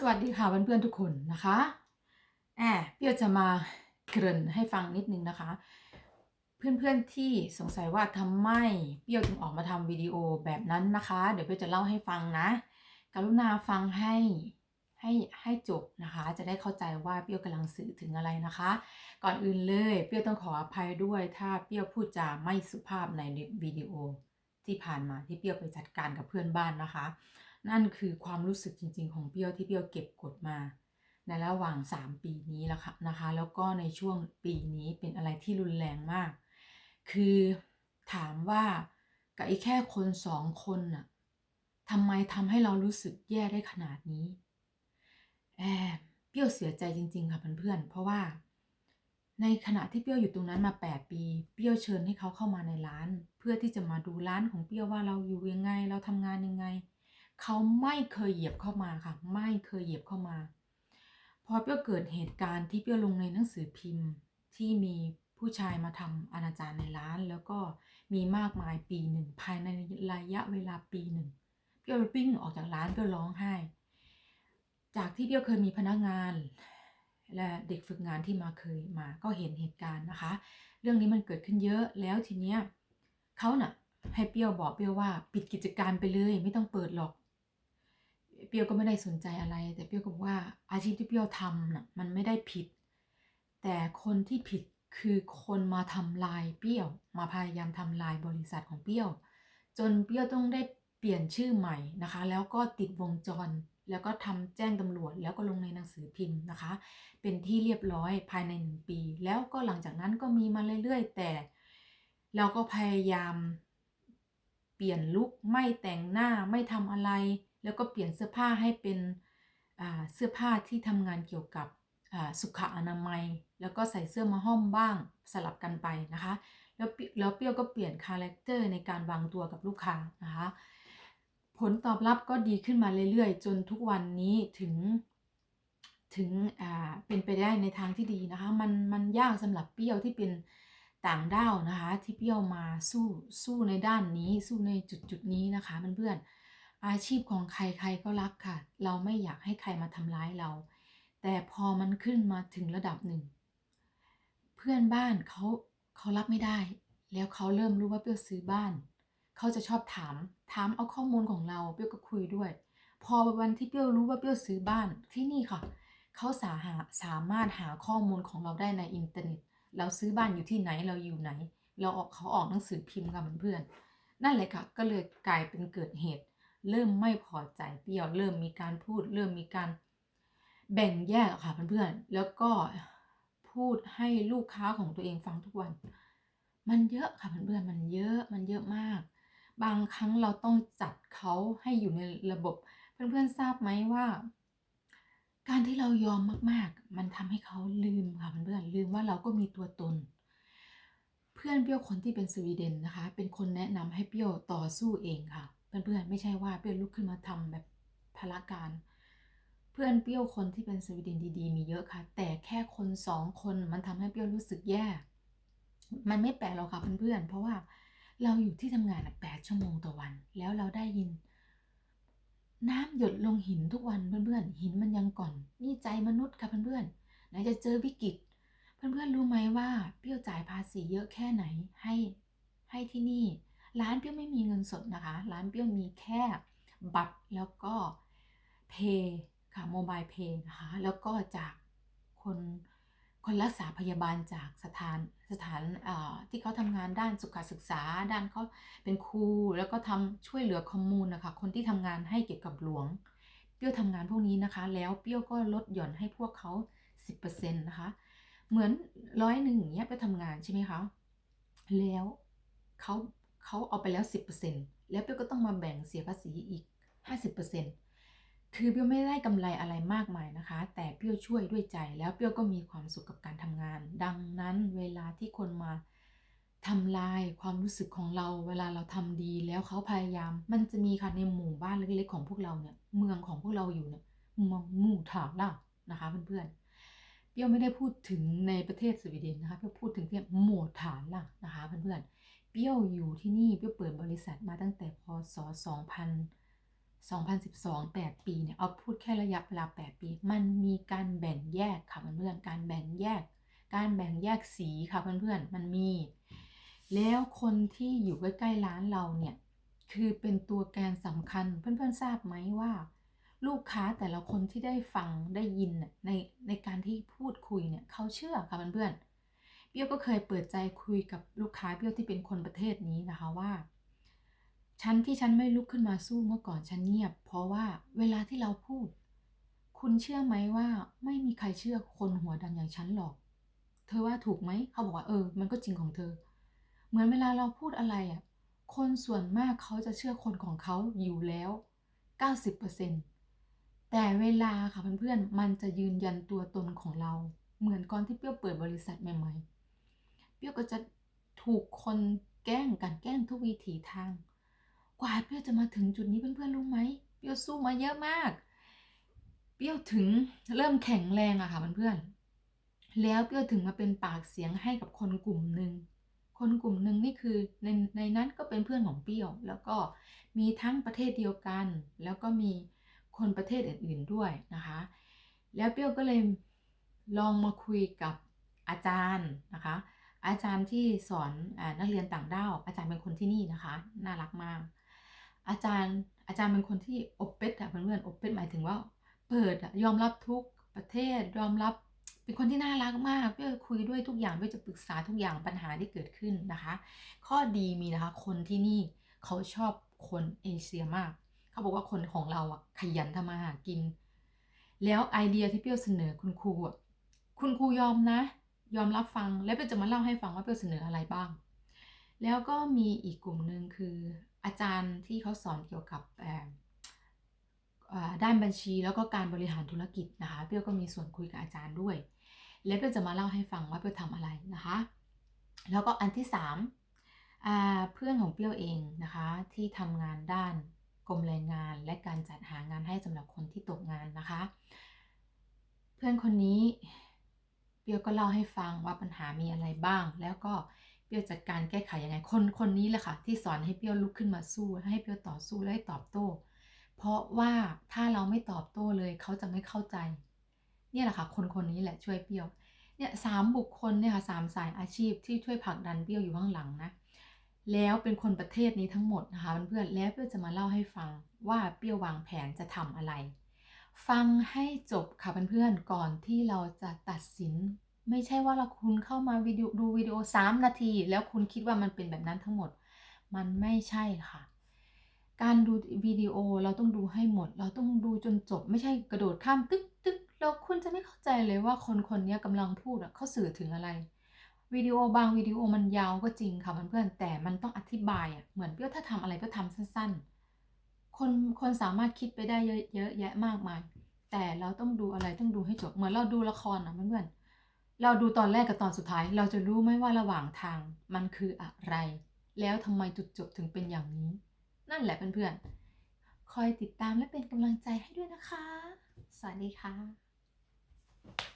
สวัสดีค่ะเพื่อนๆทุกคนนะคะแอบเปียวจะมาเกริ่นให้ฟังนิดนึงนะคะ เพื่อนๆที่สงสัยว่าทำไมเปียวถึงออกมาทำวิดีโอแบบนั้นนะคะ เดี๋ยวเปียวจะเล่าให้ฟังนะ กรุณาฟังให้ให้ให้จบนะคะ จะได้เข้าใจว่าเปียวกำลังสื่อถึงอะไรนะคะ ก่อนอื่นเลยเปียวต้องขออภัยด้วย ถ้าเปียวพูดจาไม่สุภาพในวิดีโอที่ผ่านมาที่เปียวไปจัดการกับเพื่อนบ้านนะคะ นั่นคือความรู้สึกจริง ๆ ของเปรี้ยวที่เปรี้ยวเก็บกดมา ในระหว่าง 3 ปีนี้แล้วค่ะนะคะ แล้วก็ในช่วงปีนี้เป็นอะไรที่รุนแรงมาก คือถามว่ากับไอ้แค่คนสองคนน่ะทำไมทำให้เรารู้สึกแย่ได้ขนาดนี้แอบเปรี้ยวเสียใจจริง ๆ ค่ะเพื่อนๆเพราะว่า ในขณะที่เปรี้ยวอยู่ตรงนั้นมา 8 ปี เปรี้ยวเชิญให้เขาเข้ามาในร้าน เพื่อที่จะมาดูร้านของเปรี้ยวว่าเราอยู่ยังไง เราทำงานยังไง เขาไม่เคยเหยียบเข้ามาค่ะ ไม่เคยเหยียบเข้ามา พอเปี้ยวเกิดเหตุการณ์ที่เปี้ยวลงในหนังสือพิมพ์ ที่มีผู้ชายมาทำอนาจารในร้าน แล้วก็มีมากมายปีหนึ่งภายในระยะเวลาปีหนึ่งเปี้ยวปิ้งออกจากร้านเปี้ยวร้องไห้ จากที่เปี้ยวเคยมีพนักงาน และเด็กฝึกงานที่มาเคยมา ก็เห็นเหตุการณ์นะคะ เรื่องนี้มันเกิดขึ้นเยอะแล้วทีเนี้ยเขาเน่ะให้เปี้ยวบอกเปี้ยวว่า ปิดกิจการไปเลยไม่ต้องเปิดหรอก เปียวก็ไม่ได้สนใจอะไร แต่เปียวก็บอกว่าอาชีพที่เปียวทำน่ะมันไม่ได้ผิด แต่คนที่ผิดคือคนมาทำลายเปี้ยว มาพยายามทำลายบริษัทของเปี้ยว จนเปี้ยวต้องได้เปลี่ยนชื่อใหม่นะคะ แล้วก็ติดวงจร แล้วก็ทำแจ้งตำรวจ แล้วก็ลงในหนังสือพิมพ์นะคะ เป็นที่เรียบร้อยภายในหนึ่งปี แล้วก็หลังจากนั้นก็มีมาเรื่อยๆ แต่เราก็พยายามเปลี่ยนลุคไม่แต่งหน้าไม่ทำอะไร แล้วก็เปลี่ยนเสื้อผ้าให้เป็นเสื้อผ้าที่ทำงานเกี่ยวกับสุขอนามัย แล้วก็ใส่เสื้อมาห้อมบ้างสลับกันไปนะคะ แล้วแล้วเปรี้ยวก็เปลี่ยนคาแรคเตอร์ในการวางตัวกับลูกค้านะคะ ผลตอบรับก็ดีขึ้นมาเรื่อยๆ จนทุกวันนี้ถึงถึงเป็นไปได้ในทางที่ดีนะคะ มันมันยากสำหรับเปรี้ยวที่เป็นต่างด้าวนะคะ ที่เปรี้ยวมาสู้สู้ในด้านนี้ สู้ในจุดจุดนี้นะคะเพื่อนๆ อาชีพของใครใครก็รักค่ะ เราไม่อยากให้ใครมาทำร้ายเรา แต่พอมันขึ้นมาถึงระดับหนึ่ง เพื่อนบ้านเขาเขารับไม่ได้ แล้วเขาเริ่มรู้ว่าเปรี้ยวซื้อบ้าน เขาจะชอบถาม ถามเอาข้อมูลของเราเปรี้ยวก็คุยด้วย พอวันที่เปรี้ยวรู้ว่าเปรี้ยวซื้อบ้านที่นี่ค่ะ เขาสาหาสามารถหาข้อมูลของเราได้ในอินเทอร์เน็ต เราซื้อบ้านอยู่ที่ไหนเราอยู่ไหน เราออกเขาออกหนังสือพิมพ์กับเพื่อนๆนั่นเลยค่ะ ก็เลยกลายเป็นเกิดเหตุ เริ่มไม่พอใจเปรี้ยว เริ่มมีการพูด เริ่มมีการแบ่งแยกค่ะเพื่อนๆ แล้วก็พูดให้ลูกค้าของตัวเองฟังทุกวัน มันเยอะค่ะเพื่อนๆ มันเยอะ มันเยอะมาก บางครั้งเราต้องจัดเขาให้อยู่ในระบบ เพื่อนๆ ทราบไหมว่า การที่เรายอมมากๆ มันทำให้เขาลืมค่ะเพื่อนๆ ลืมว่าเราก็มีตัวตน เพื่อนเปี้ยวคนที่เป็นสวีเดนนะคะ เป็นคนแนะนำให้เปี้ยวต่อสู้เองค่ะ เพื่อนๆไม่ใช่ว่าเปี้ยวลุกขึ้นมาทำแบบพละการ เพื่อนเปี้ยวคนที่เป็นสวีเดนดีๆ มีเยอะค่ะ แต่แค่คนสองคนมันทำให้เปี้ยวรู้สึกแย่ มันไม่แปลกหรอกค่ะเพื่อนๆเพราะว่าเราอยู่ที่ทำงานแปดชั่วโมงต่อวัน แล้วเราได้ยิน น้ำหยดลงหินทุกวันเพื่อนๆหินมันยังก่อน นี่ใจมนุษย์ค่ะเพื่อนๆไหนจะเจอวิกฤตเพื่อนๆรู้ไหมว่าเปรี้ยวจ่ายภาษีเยอะแค่ไหนให้ให้ที่นี่ ร้านเปรี้ยวไม่มีเงินสดนะคะ ร้านเปรี้ยวมีแค่บัตรแล้วก็เพย์ค่ะโมบายเพย์นะคะแล้วก็จากคนคนรักษาพยาบาลจากสถานสถานที่เขาทำงานด้านสุขศึกษา ด้านเขาเป็นครูแล้วก็ทำช่วยเหลือคอมมูนนะคะ คนที่ทำงานให้เกี่ยวกับหลวง เปรี้ยวทำงานพวกนี้นะคะ แล้วเปรี้ยวก็ลดหย่อนให้พวกเขา 10%นะคะ เหมือนร้อยหนึ่งอย่างเงี้ยไปทำงานใช่ไหมคะแล้วเขา เขาเอาไปแล้ว 10%แล้วเปรี้ยวก็ต้องมาแบ่งเสียภาษีอีก 50%คือเปรี้ยวไม่ได้กำไรอะไรมากมายนะคะ แต่เปรี้ยวช่วยด้วยใจแล้วเปรี้ยวก็มีความสุขกับการทำงาน ดังนั้นเวลาที่คนมาทำลายความรู้สึกของเราเวลาเราทำดีแล้วเขาพยายาม มันจะมีค่ะในหมู่บ้านเล็กๆของพวกเราเนี่ยเมืองของพวกเราอยู่เนี่ยมหมู่ถางล่ะนะคะเพื่อนๆเปรี้ยวไม่ได้พูดถึงในประเทศสวีเดนนะคะเปรี้ยวพูดถึงที่หมู่ฐานล่ะนะคะเพื่อนๆ เปรี้ยวอยู่ที่นี่เปรี้ยวเปิดบริษัทมาตั้งแต่พศ 2000 2012 8 ปีเนี่ยเอาพูดแค่ระยะเวลา 8 ปี มันมีการแบ่งแยกค่ะเพื่อนๆการแบ่งแยก การแบ่งแยกสีค่ะเพื่อนๆมันมี แล้วคนที่อยู่ใกล้ๆร้านเราเนี่ยคือเป็นตัวแกนสำคัญเพื่อนๆทราบไหมว่า ลูกค้าแต่ละคนที่ได้ฟังได้ยินในในการที่พูดคุยเนี่ยเขาเชื่อค่ะเพื่อนๆ เปี้ยวก็เคยเปิดใจคุยกับลูกค้าเปี้ยวที่เป็นคนประเทศนี้นะคะว่า ฉันที่ฉันไม่ลุกขึ้นมาสู้เมื่อก่อนฉันเงียบ เพราะว่าเวลาที่เราพูด คุณเชื่อไหมว่าไม่มีใครเชื่อคนหัวดำอย่างฉันหรอก เธอว่าถูกไหมเขาบอกว่าเออ มันก็จริงของเธอ เหมือนเวลาเราพูดอะไรอะ คนส่วนมากเขาจะเชื่อคนของเขาอยู่แล้ว 90%แต่เวลาค่ะเพื่อนๆมันจะยืนยันตัวตนของเราเหมือนก่อนที่เปรี้ยวเปิดบริษัทใหม่ๆ เปรี้ยวก็จะถูกคนแกล้งกันแกล้งทุกวิถีทาง กว่าเปรี้ยวจะมาถึงจุดนี้เพื่อนๆรู้ไหมเปรี้ยวสู้มาเยอะมาก เปรี้ยวถึงเริ่มแข็งแรงอะค่ะเพื่อนๆแล้วเปรี้ยวถึงมาเป็นปากเสียงให้กับคนกลุ่มหนึ่งคนกลุ่มหนึ่งนี่คือในในนั้นก็เป็นเพื่อนของเปรี้ยว แล้วก็มีทั้งประเทศเดียวกัน แล้วก็มีคนประเทศอื่น ๆด้วยนะคะ แล้วเปรี้ยวก็เลยลองมาคุยกับอาจารย์นะคะ อาจารย์ที่สอนอนักเรียนต่างด้าว อาจารย์เป็นคนที่นี่นะคะ น่ารักมาก อาจารย์อาจารย์เป็นคนที่อบเป็ดอะเพื่อนๆอบเป็ดหมายถึงว่า เปิดอะยอมรับทุกประเทศยอมรับ เป็นคนที่น่ารักมากเพื่อคุยด้วยทุกอย่างเพื่อจะปรึกษาทุกอย่างปัญหาที่เกิดขึ้นนะคะ ข้อดีมีนะคะ คนที่นี่เขาชอบคนเอเชียมาก เขาบอกว่าคนของเราอะขยันทำมาหากิน แล้วไอเดียที่เปรี้ยวเสนอคุณครูอะคุณครูยอมนะ ยอมรับฟังแล้วเปรี้ยจะมาเล่าให้ฟังว่าเปรี้ยเสนออะไรบ้าง แล้วก็มีอีกกลุ่มหนึ่งคืออาจารย์ที่เขาสอนเกี่ยวกับด้านบัญชีแล้วก็การบริหารธุรกิจนะคะเปรี้ยก็มีส่วนคุยกับอาจารย์ด้วย แล้วเปรี้ยจะมาเล่าให้ฟังว่าเปรี้ยทำอะไรนะคะ แล้วก็อันที่สามเพื่อนของเปรี้ยวเองนะคะที่ทำงานด้านกรมแรงงานและการจัดหางานให้สำหรับคนที่ตกงานนะคะ เพื่อนคนนี้ เปรี้ยวก็เล่าให้ฟังว่าปัญหามีอะไรบ้าง แล้วก็เปรี้ยวจัดการแก้ไขยังไงคนคนนี้แหละค่ะ ที่สอนให้เปรี้ยวลุกขึ้นมาสู้ ให้เปรี้ยวต่อสู้และให้ตอบโต้ เพราะว่าถ้าเราไม่ตอบโต้เลยเขาจะไม่เข้าใจ เนี่ยแหละค่ะ คนคนนี้แหละช่วยเปรี้ยวเนี่ยสามบุคคลเนี่ยค่ะสามสายอาชีพที่ช่วยผลักดันเปี้ยวอยู่ข้างหลังนะแล้วเป็นคนประเทศนี้ทั้งหมดนะคะเพื่อนๆแล้วเปี้ยวจะมาเล่าให้ฟังว่าเปี้ยววางแผนจะทำอะไร ฟังให้จบค่ะเพื่อนๆก่อนที่เราจะตัดสิน ไม่ใช่ว่าเราคุณเข้ามาวิดีโอดูวิดีโอ 3 นาที แล้วคุณคิดว่ามันเป็นแบบนั้นทั้งหมด มันไม่ใช่ค่ะ การดูวิดีโอเราต้องดูให้หมด เราต้องดูจนจบ ไม่ใช่กระโดดข้ามตึ๊กตึ๊กแล้วคุณจะไม่เข้าใจเลยว่าคนคนนี้กำลังพูดอะเขาสื่อถึงอะไรวิดีโอบางวิดีโอมันยาวก็จริงค่ะเพื่อนๆแต่มันต้องอธิบายอะเหมือนเปรี้ยวถ้าทำอะไรก็ทำสั้นๆ คนคนสามารถคิดไปได้เยอะเยอะแยะมากมาย แต่เราต้องดูอะไรต้องดูให้จบเหมือนเราดูละครนะเพื่อนๆเราดูตอนแรกกับตอนสุดท้าย เราจะรู้ไหมว่าระหว่างทางมันคืออะไร แล้วทำไมจุดจบถึงเป็นอย่างนี้ นั่นแหละเพื่อนๆคอยติดตามและเป็นกำลังใจให้ด้วยนะคะ สวัสดีค่ะ